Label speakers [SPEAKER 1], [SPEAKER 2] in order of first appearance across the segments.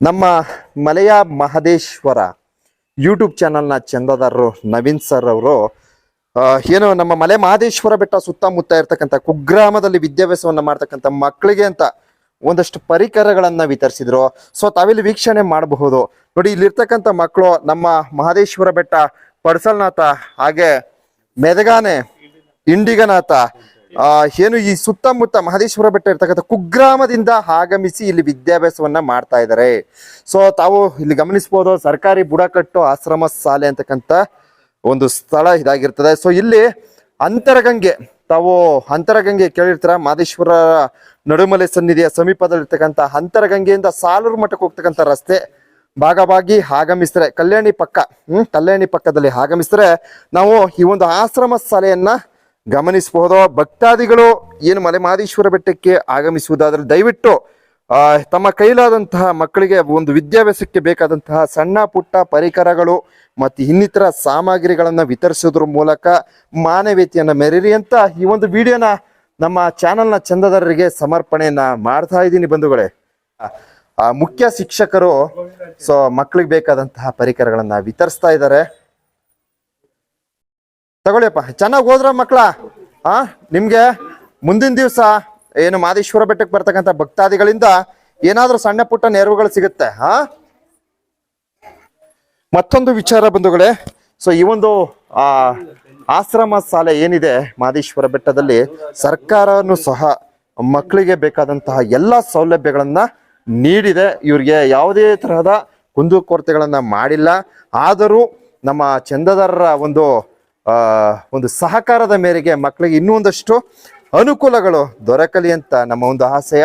[SPEAKER 1] ನಮ್ಮ ಮಲೆಯ ಮಹದೇಶ್ವರ ಯೂಟ್ಯೂಬ್ ಚಾನಲ್ನ ಚಂದದಾರರು ನವೀನ್ ಸರ್ ಅವರು ಏನು ನಮ್ಮ ಮಲೆ ಮಹದೇಶ್ವರ ಬೆಟ್ಟ ಸುತ್ತಮುತ್ತ ಇರ್ತಕ್ಕಂಥ ಕುಗ್ರಾಮದಲ್ಲಿ ವಿದ್ಯಾಭ್ಯಾಸವನ್ನು ಮಾಡ್ತಕ್ಕಂಥ ಮಕ್ಕಳಿಗೆ ಅಂತ ಒಂದಷ್ಟು ಪರಿಕರಗಳನ್ನು ವಿತರಿಸಿದ್ರು. ಸೊ ತಾವಿಲ್ಲಿ ವೀಕ್ಷಣೆ ಮಾಡಬಹುದು. ನೋಡಿ, ಇಲ್ಲಿರ್ತಕ್ಕಂಥ ಮಕ್ಕಳು ನಮ್ಮ ಮಹದೇಶ್ವರ ಬೆಟ್ಟ ಪಡ್ಸಲ್ನಾಥ, ಹಾಗೆ ಮೆದಗಾನೆ, ಇಂಡಿಗನಾಥ ಆ, ಏನು ಈ ಸುತ್ತಮುತ್ತ ಮಹದೇಶ್ವರ ಬೆಟ್ಟ ಇರ್ತಕ್ಕಂಥ ಕುಗ್ರಾಮದಿಂದ ಆಗಮಿಸಿ ಇಲ್ಲಿ ವಿದ್ಯಾಭ್ಯಾಸವನ್ನ ಮಾಡ್ತಾ ಇದ್ದಾರೆ. ಸೊ ತಾವು ಇಲ್ಲಿ ಗಮನಿಸಬಹುದು ಸರ್ಕಾರಿ ಬುಡಕಟ್ಟು ಆಶ್ರಮ ಶಾಲೆ ಅಂತಕ್ಕಂಥ ಒಂದು ಸ್ಥಳ ಇದಾಗಿರ್ತದೆ. ಸೊ ಇಲ್ಲಿ ಅಂತರಗಂಗೆ ತಾವು ಅಂತರಗಂಗೆ ಕೇಳಿರ್ತೀರ? ಮಹದೇಶ್ವರ ನಡುಮಲೆ ಸನ್ನಿಧಿಯ ಸಮೀಪದಲ್ಲಿರ್ತಕ್ಕಂಥ ಅಂತರಗಂಗೆಯಿಂದ ಸಾಲೂರು ಮಠಕ್ಕೆ ಹೋಗ್ತಕ್ಕಂಥ ರಸ್ತೆ ಭಾಗವಾಗಿ ಆಗಮಿಸಿದ್ರೆ ಕಲ್ಯಾಣಿ ಪಕ್ಕ ಹ್ಮ್ ಕಲ್ಯಾಣಿ ಪಕ್ಕದಲ್ಲಿ ಆಗಮಿಸಿದ್ರೆ ನಾವು ಈ ಒಂದು ಆಶ್ರಮ ಶಾಲೆಯನ್ನ ಗಮನಿಸಬಹುದು? ಭಕ್ತಾದಿಗಳು ಏನು ಮಲೆ ಮಹದೇಶ್ವರ ಬೆಟ್ಟಕ್ಕೆ ಆಗಮಿಸುವುದಾದ್ರೆ ದಯವಿಟ್ಟು ತಮ್ಮ ಕೈಲಾದಂತಹ ಮಕ್ಕಳಿಗೆ ಒಂದು ವಿದ್ಯಾಭ್ಯಾಸಕ್ಕೆ ಬೇಕಾದಂತಹ ಸಣ್ಣ ಪುಟ್ಟ ಪರಿಕರಗಳು ಮತ್ತು ಇನ್ನಿತರ ಸಾಮಗ್ರಿಗಳನ್ನು ವಿತರಿಸೋದ್ರ ಮೂಲಕ ಮಾನವೀಯತೆಯನ್ನು ಮೆರೀರಿ ಅಂತ ಈ ಒಂದು ವಿಡಿಯೋನ ನಮ್ಮ ಚಾನೆಲ್ನ ಚಂದದಾರರಿಗೆ ಸಮರ್ಪಣೆಯನ್ನ ಮಾಡ್ತಾ ಇದ್ದೀನಿ ಬಂಧುಗಳೇ. ಮುಖ್ಯ ಶಿಕ್ಷಕರು, ಸೊ ಮಕ್ಕಳಿಗೆ ಬೇಕಾದಂತಹ ಪರಿಕರಗಳನ್ನು ವಿತರಿಸ್ತಾ ಇದ್ದಾರೆ. ತಗೊಳ್ಳಿಯಪ್ಪ. ಚೆನ್ನಾಗಿ ಹೋದ್ರ ಮಕ್ಕಳ ಆ, ನಿಮ್ಗೆ ಮುಂದಿನ ದಿವಸ ಏನು ಮಾದೇಶ್ವರ ಬೆಟ್ಟಕ್ಕೆ ಬರ್ತಕ್ಕಂಥ ಭಕ್ತಾದಿಗಳಿಂದ ಏನಾದ್ರೂ ಸಣ್ಣ ಪುಟ್ಟ ನೆರವುಗಳು ಸಿಗುತ್ತೆ ಹಾ ಮತ್ತೊಂದು ವಿಚಾರ ಬಂಧುಗಳೇ. ಸೊ ಈ ಒಂದು, ಆ, ಆಶ್ರಮ ಶಾಲೆ ಏನಿದೆ ಮಾದೇಶ್ವರ ಬೆಟ್ಟದಲ್ಲಿ, ಸರ್ಕಾರನು ಸಹ ಮಕ್ಕಳಿಗೆ ಬೇಕಾದಂತಹ ಎಲ್ಲ ಸೌಲಭ್ಯಗಳನ್ನ ನೀಡಿದೆ. ಇವ್ರಿಗೆ ಯಾವುದೇ ತರಹದ ಕುಂದುಕೊರತೆಗಳನ್ನ ಮಾಡಿಲ್ಲ. ಆದರೂ ನಮ್ಮ ಚಂದದಾರರ ಒಂದು ಒಂದು ಸಹಕಾರದ ಮೇರೆಗೆ ಮಕ್ಕಳಿಗೆ ಇನ್ನೂ ಒಂದಷ್ಟು ಅನುಕೂಲಗಳು ದೊರಕಲಿ ಅಂತ ನಮ್ಮ ಒಂದು ಆಸೆಯ.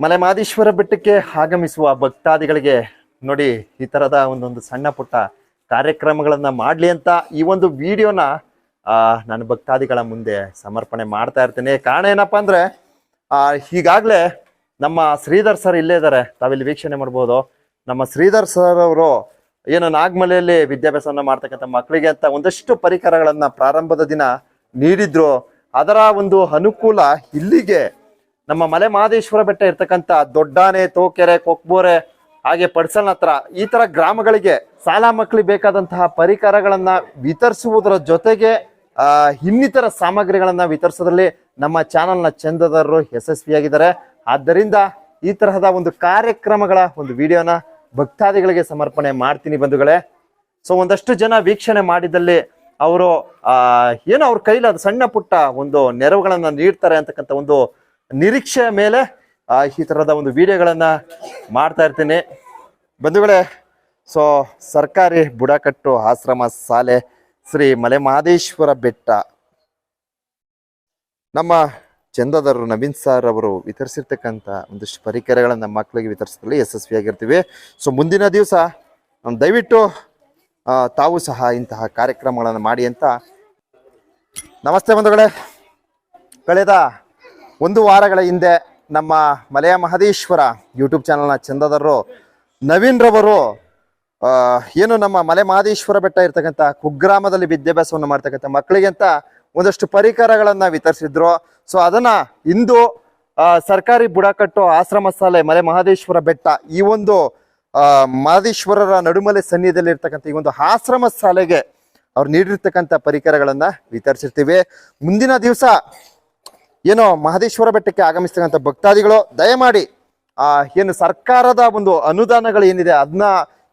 [SPEAKER 1] ಮಲೆ ಮಾದೇಶ್ವರ ಬೆಟ್ಟಕ್ಕೆ ಆಗಮಿಸುವ ಭಕ್ತಾದಿಗಳಿಗೆ ನೋಡಿ ಈ ತರದ ಒಂದೊಂದು ಸಣ್ಣ ಪುಟ್ಟ ಕಾರ್ಯಕ್ರಮಗಳನ್ನ ಮಾಡ್ಲಿ ಅಂತ ಈ ಒಂದು ವಿಡಿಯೋನ, ಆ ನನ್ನ ಭಕ್ತಾದಿಗಳ ಮುಂದೆ ಸಮರ್ಪಣೆ ಮಾಡ್ತಾ ಇರ್ತೇನೆ. ಕಾರಣ ಏನಪ್ಪಾ ಅಂದ್ರೆ ಈಗಾಗಲೇ ನಮ್ಮ ಶ್ರೀಧರ್ ಸರ್ ಇಲ್ಲೇ ಇದ್ದಾರೆ ತಾವಿಲ್ಲಿ ವೀಕ್ಷಣೆ ಮಾಡ್ಬೋದು. ನಮ್ಮ ಶ್ರೀಧರ್ ಸರ್ ಅವರು ಏನು ನಾಗಮಲೆಯಲ್ಲಿ ವಿದ್ಯಾಭ್ಯಾಸವನ್ನ ಮಾಡ್ತಕ್ಕಂಥ ಮಕ್ಕಳಿಗೆ ಅಂತ ಒಂದಷ್ಟು ಪರಿಕರಗಳನ್ನ ಪ್ರಾರಂಭದ ದಿನ ನೀಡಿದ್ರು. ಅದರ ಒಂದು ಅನುಕೂಲ ಇಲ್ಲಿಗೆ. ನಮ್ಮ ಮಲೆ ಮಹದೇಶ್ವರ ಬೆಟ್ಟ ಇರ್ತಕ್ಕಂಥ ದೊಡ್ಡಾನೆ, ತೋಕೆರೆ, ಕೊಕ್ಬೋರೆ, ಹಾಗೆ ಪಡ್ಸಲ್ ಹತ್ರ ಈ ತರ ಗ್ರಾಮಗಳಿಗೆ ಶಾಲಾ ಮಕ್ಕಳಿಗೆ ಬೇಕಾದಂತಹ ಪರಿಕರಗಳನ್ನ ವಿತರಿಸುವುದರ ಜೊತೆಗೆ ಇನ್ನಿತರ ಸಾಮಗ್ರಿಗಳನ್ನ ವಿತರಿಸೋದ್ರಲ್ಲಿ ನಮ್ಮ ಚಾನೆಲ್ನ ಚಂದದಾರರು ಯಶಸ್ವಿಯಾಗಿದ್ದಾರೆ. ಆದ್ದರಿಂದ ಈ ತರಹದ ಒಂದು ಕಾರ್ಯಕ್ರಮಗಳ ಒಂದು ವಿಡಿಯೋನ ಭಕ್ತಾದಿಗಳಿಗೆ ಸಮರ್ಪಣೆ ಮಾಡ್ತೀನಿ ಬಂಧುಗಳೇ. ಸೊ ಒಂದಷ್ಟು ಜನ ವೀಕ್ಷಣೆ ಮಾಡಿದಲ್ಲಿ ಅವರು ಏನೋ ಅವ್ರ ಕೈಲಾದ ಸಣ್ಣ ಪುಟ್ಟ ಒಂದು ನೆರವುಗಳನ್ನ ನೀಡ್ತಾರೆ ಅಂತಕ್ಕಂಥ ಒಂದು ನಿರೀಕ್ಷೆಯ ಮೇಲೆ ಈ ತರದ ಒಂದು ವಿಡಿಯೋಗಳನ್ನ ಮಾಡ್ತಾ ಇರ್ತೀನಿ. ಬಂಧುಗಳೇ ಸೊ ಸರ್ಕಾರಿ ಬುಡಕಟ್ಟು ಆಶ್ರಮ ಶಾಲೆ ಶ್ರೀ ಮಲೆ ಮಹದೇಶ್ವರ ಬೆಟ್ಟ. ನಮ್ಮ ಚಂದದಾರರು ನವೀನ್ ಸಾರ್ ಅವರು ವಿತರಿಸಿರ್ತಕ್ಕಂಥ ಒಂದಿಷ್ಟು ಪರಿಕರಗಳನ್ನು ಮಕ್ಕಳಿಗೆ ವಿತರಿಸಿದ್ರಲ್ಲಿ ಯಶಸ್ವಿಯಾಗಿರ್ತೀವಿ. ಸೊ ಮುಂದಿನ ದಿವಸ ದಯವಿಟ್ಟು ತಾವು ಸಹ ಇಂತಹ ಕಾರ್ಯಕ್ರಮಗಳನ್ನು ಮಾಡಿ ಅಂತ ನಮಸ್ತೆ ಬಂಧುಗಳೇ. ಕಳೆದ ಒಂದು ವಾರಗಳ ಹಿಂದೆ ನಮ್ಮ ಮಲೆಯ ಮಹದೇಶ್ವರ ಯೂಟ್ಯೂಬ್ ಚಾನಲ್ನ ಚಂದದಾರರು ನವೀನ್ ರವರು ಏನು ನಮ್ಮ ಮಲೆ ಮಹದೇಶ್ವರ ಬೆಟ್ಟ ಇರ್ತಕ್ಕಂಥ ಕುಗ್ರಾಮದಲ್ಲಿ ವಿದ್ಯಾಭ್ಯಾಸವನ್ನು ಮಾಡ್ತಕ್ಕಂಥ ಮಕ್ಕಳಿಗೆ ಅಂತ ಒಂದಷ್ಟು ಪರಿಕರಗಳನ್ನ ವಿತರಿಸಿದ್ರು. ಸೊ ಅದನ್ನ ಇಂದು ಸರ್ಕಾರಿ ಬುಡಕಟ್ಟು ಆಶ್ರಮ ಶಾಲೆ ಮಲೆ ಮಹದೇಶ್ವರ ಬೆಟ್ಟ ಈ ಒಂದು ಮಹದೇಶ್ವರರ ನಡುಮಲೆ ಸನ್ನಿಧಿಯಲ್ಲಿ ಇರ್ತಕ್ಕಂಥ ಈ ಒಂದು ಆಶ್ರಮ ಶಾಲೆಗೆ ಅವ್ರು ನೀಡಿರ್ತಕ್ಕಂಥ ಪರಿಕರಗಳನ್ನ ವಿತರಿಸಿರ್ತೀವಿ. ಮುಂದಿನ ದಿವಸ ಏನೋ ಮಹದೇಶ್ವರ ಬೆಟ್ಟಕ್ಕೆ ಆಗಮಿಸ್ತಕ್ಕಂಥ ಭಕ್ತಾದಿಗಳು, ದಯಮಾಡಿ, ಆ, ಏನು ಸರ್ಕಾರದ ಒಂದು ಅನುದಾನಗಳು ಏನಿದೆ ಅದನ್ನ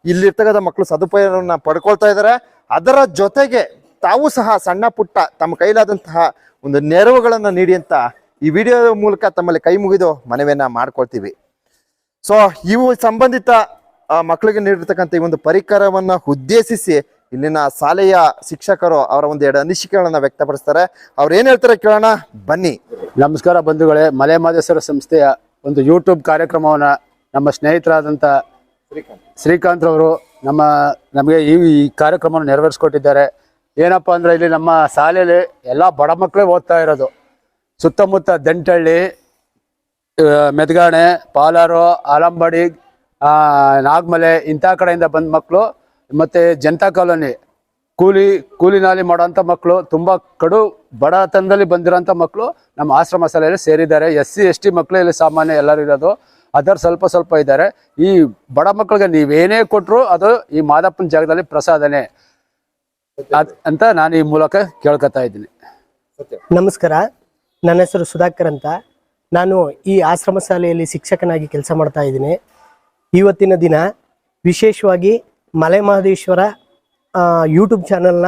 [SPEAKER 1] ಇಲ್ಲಿರ್ತಕ್ಕಂಥ ಮಕ್ಕಳು ಸದುಪಯೋಗವನ್ನು ಪಡ್ಕೊಳ್ತಾ ಇದ್ದಾರೆ. ಅದರ ಜೊತೆಗೆ ತಾವು ಸಹ ಸಣ್ಣ ಪುಟ್ಟ ತಮ್ಮ ಕೈಲಾದಂತಹ ಒಂದು ನೆರವುಗಳನ್ನು ನೀಡಿ ಅಂತ ಈ ವಿಡಿಯೋ ಮೂಲಕ ತಮ್ಮಲ್ಲಿ ಕೈ ಮುಗಿದು ಮನವಿಯನ್ನ ಮಾಡ್ಕೊಳ್ತೀವಿ. ಸೊ ಇವು ಸಂಬಂಧಿತ ಮಕ್ಕಳಿಗೆ ನೀಡಿರ್ತಕ್ಕಂಥ ಈ ಒಂದು ಪರಿಕರವನ್ನು ಉದ್ದೇಶಿಸಿ ಇಲ್ಲಿನ ಶಾಲೆಯ ಶಿಕ್ಷಕರು ಅವರ ಒಂದು ಎರಡು ಅನಿಸಿಕೆಗಳನ್ನ ವ್ಯಕ್ತಪಡಿಸ್ತಾರೆ. ಅವ್ರು ಏನು ಹೇಳ್ತಾರೆ ಕೇಳೋಣ? ಬನ್ನಿ.
[SPEAKER 2] ನಮಸ್ಕಾರ ಬಂಧುಗಳೇ. ಮಲೆ ಮಾದೇಶ್ವರ ಸಂಸ್ಥೆಯ ಒಂದು ಯೂಟ್ಯೂಬ್ ಕಾರ್ಯಕ್ರಮವನ್ನು ನಮ್ಮ ಸ್ನೇಹಿತರಾದಂಥ ಶ್ರೀಕಾಂತ್. ರವರು ನಮ್ಮ, ನಮಗೆ ಈ ಕಾರ್ಯಕ್ರಮವನ್ನು ನೆರವೇರಿಸ್ಕೊಟ್ಟಿದ್ದಾರೆ. ಏನಪ್ಪ ಅಂದರೆ ಇಲ್ಲಿ ನಮ್ಮ ಶಾಲೆಯಲ್ಲಿ ಎಲ್ಲ ಬಡ ಮಕ್ಕಳೇ ಓದ್ತಾ ಇರೋದು. ಸುತ್ತಮುತ್ತ ದಂಟಳ್ಳಿ ಮೆದಗಾಣೆ, ಪಾಲಾರು, ಆಲಂಬಡಿ ನಾಗಮಲೆ ಇಂಥ ಕಡೆಯಿಂದ ಬಂದ ಮಕ್ಕಳು ಮತ್ತು ಜನತಾ ಕಾಲೋನಿ. ಕೂಲಿ ಕೂಲಿ ನಾಲಿ ಮಾಡೋಂಥ ಮಕ್ಕಳು ತುಂಬ ಕಡು ಬಡತನದಲ್ಲಿ ಬಂದಿರೋಂಥ ಮಕ್ಕಳು ನಮ್ಮ ಆಶ್ರಮ ಶಾಲೆಯಲ್ಲಿ ಸೇರಿದ್ದಾರೆ. ಎಸ್ ಸಿ, ಎಸ್ ಟಿ ಮಕ್ಕಳು ಇಲ್ಲಿ ಸಾಮಾನ್ಯ ಎಲ್ಲರೂ ಇರೋದು. ಅದರ ಸ್ವಲ್ಪ ಸ್ವಲ್ಪ ಇದ್ದಾರೆ. ಈ ಬಡ ಮಕ್ಕಳಿಗೆ ನೀವೇನೇ ಕೊಟ್ಟರು ಅದು ಈ ಮಾದಪ್ಪನ ಜಾಗದಲ್ಲಿ ಪ್ರಸಾದನೆ. ಅದ್- ಅಂತ ನಾನು ಈ ಮೂಲಕ ಕೇಳ್ಕೊತಾ ಇದ್ದೀನಿ.
[SPEAKER 3] ನಮಸ್ಕಾರ. ನನ್ನ ಹೆಸರು ಸುಧಾಕರ್ ಅಂತ. ನಾನು ಈ ಆಶ್ರಮ ಶಾಲೆಯಲ್ಲಿ ಶಿಕ್ಷಕನಾಗಿ ಕೆಲಸ ಮಾಡ್ತಾ ಇದ್ದೀನಿ. ಇವತ್ತಿನ ದಿನ ವಿಶೇಷವಾಗಿ ಮಲೆ ಮಹದೇಶ್ವರ ಆ, ಯೂಟ್ಯೂಬ್ ಚಾನಲ್ನ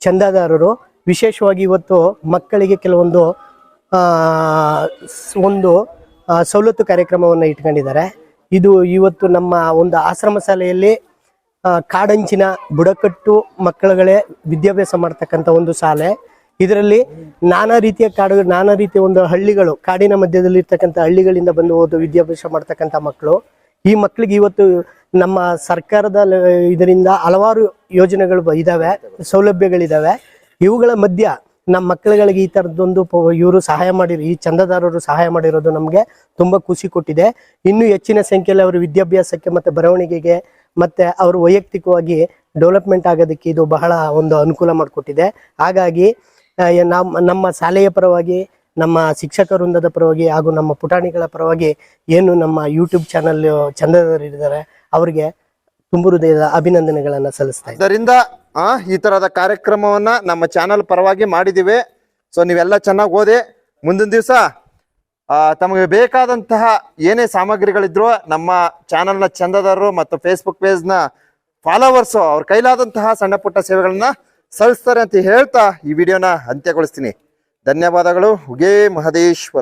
[SPEAKER 3] ಚಂದಾದಾರರು ವಿಶೇಷವಾಗಿ ಇವತ್ತು ಮಕ್ಕಳಿಗೆ ಕೆಲವೊಂದು ಆ, ಸ್- ಒಂದು ಆ, ಸವಲತ್ತು ಕಾರ್ಯಕ್ರಮವನ್ನು ಇಟ್ಕೊಂಡಿದ್ದಾರೆ. ಇದು ಇವತ್ತು ನಮ್ಮ ಒಂದು ಆಶ್ರಮ ಶಾಲೆಯಲ್ಲಿ ಕಾಡಂಚಿನ ಬುಡಕಟ್ಟು ಮಕ್ಕಳುಗಳೇ ವಿದ್ಯಾಭ್ಯಾಸ ಮಾಡ್ತಕ್ಕಂಥ ಒಂದು ಶಾಲೆ. ಇದರಲ್ಲಿ ನಾನಾ ರೀತಿಯ ಕಾಡು ನಾನಾ ರೀತಿಯ ಒಂದು ಹಳ್ಳಿಗಳು, ಕಾಡಿನ ಮಧ್ಯದಲ್ಲಿ ಇರ್ತಕ್ಕಂಥ ಹಳ್ಳಿಗಳಿಂದ ಬಂದು ಓದು ವಿದ್ಯಾಭ್ಯಾಸ ಮಾಡ್ತಕ್ಕಂಥ ಮಕ್ಕಳು. ಈ ಮಕ್ಕಳಿಗೆ ಇವತ್ತು ನಮ್ಮ ಸರ್ಕಾರದ ಇದರಿಂದ ಹಲವಾರು ಯೋಜನೆಗಳು ಇದಾವೆ, ಸೌಲಭ್ಯಗಳಿದಾವೆ. ಇವುಗಳ ಮಧ್ಯ ನಮ್ಮ ಮಕ್ಕಳುಗಳಿಗೆ ಈ ಥರದ್ದೊಂದು ಇವರು ಸಹಾಯ ಮಾಡಿರೋ, ಈ ಚಂದದಾರರು ಸಹಾಯ ಮಾಡಿರೋದು ನಮಗೆ ತುಂಬ ಖುಷಿ ಕೊಟ್ಟಿದೆ. ಇನ್ನೂ ಹೆಚ್ಚಿನ ಸಂಖ್ಯೆಯಲ್ಲಿ ಅವರು ವಿದ್ಯಾಭ್ಯಾಸಕ್ಕೆ ಮತ್ತು ಬರವಣಿಗೆಗೆ ಮತ್ತು ಅವರು ವೈಯಕ್ತಿಕವಾಗಿ ಡೆವಲಪ್ಮೆಂಟ್ ಆಗೋದಕ್ಕೆ ಇದು ಬಹಳ ಒಂದು ಅನುಕೂಲ ಮಾಡಿಕೊಟ್ಟಿದೆ. ಹಾಗಾಗಿ ನಮ್ಮ ನಮ್ಮ ಶಾಲೆಯ ಪರವಾಗಿ, ನಮ್ಮ ಶಿಕ್ಷಕ ವೃಂದದ ಪರವಾಗಿ ಹಾಗೂ ನಮ್ಮ ಪುಟಾಣಿಗಳ ಪರವಾಗಿ ಏನು ನಮ್ಮ ಯೂಟ್ಯೂಬ್ ಚಾನಲ್ ಚಂದದವರಿದ್ದಾರೆ ಅವರಿಗೆ ತುಂಬು ಹೃದಯದ ಅಭಿನಂದನೆಗಳನ್ನು ಸಲ್ಲಿಸ್ತಾ
[SPEAKER 1] ಇದರಿಂದ ಈ ತರದ ಕಾರ್ಯಕ್ರಮವನ್ನ ನಮ್ಮ ಚಾನಲ್ ಪರವಾಗಿ ಮಾಡಿದಿವಿ ಸೊ ನೀವೆಲ್ಲ ಚೆನ್ನಾಗಿ ಓದಿ, ಮುಂದಿನ ದಿವಸ ತಮಗೆ ಬೇಕಾದಂತಹ ಏನೇ ಸಾಮಗ್ರಿಗಳಿದ್ರು ನಮ್ಮ ಚಾನಲ್ನ ಚಂದದಾರರು ಮತ್ತು ಫೇಸ್ಬುಕ್ ಪೇಜ್ನ ಫಾಲೋವರ್ಸು ಅವ್ರ ಕೈಲಾದಂತಹ ಸಣ್ಣ ಪುಟ್ಟ ಸೇವೆಗಳನ್ನ ಸಲ್ಲಿಸ್ತಾರೆ ಅಂತ ಹೇಳ್ತಾ ಈ ವಿಡಿಯೋನ ಅಂತ್ಯಗೊಳಿಸ್ತೀನಿ. ಧನ್ಯವಾದಗಳು. ಹುಗೇ ಮಹದೇಶ್ವರ.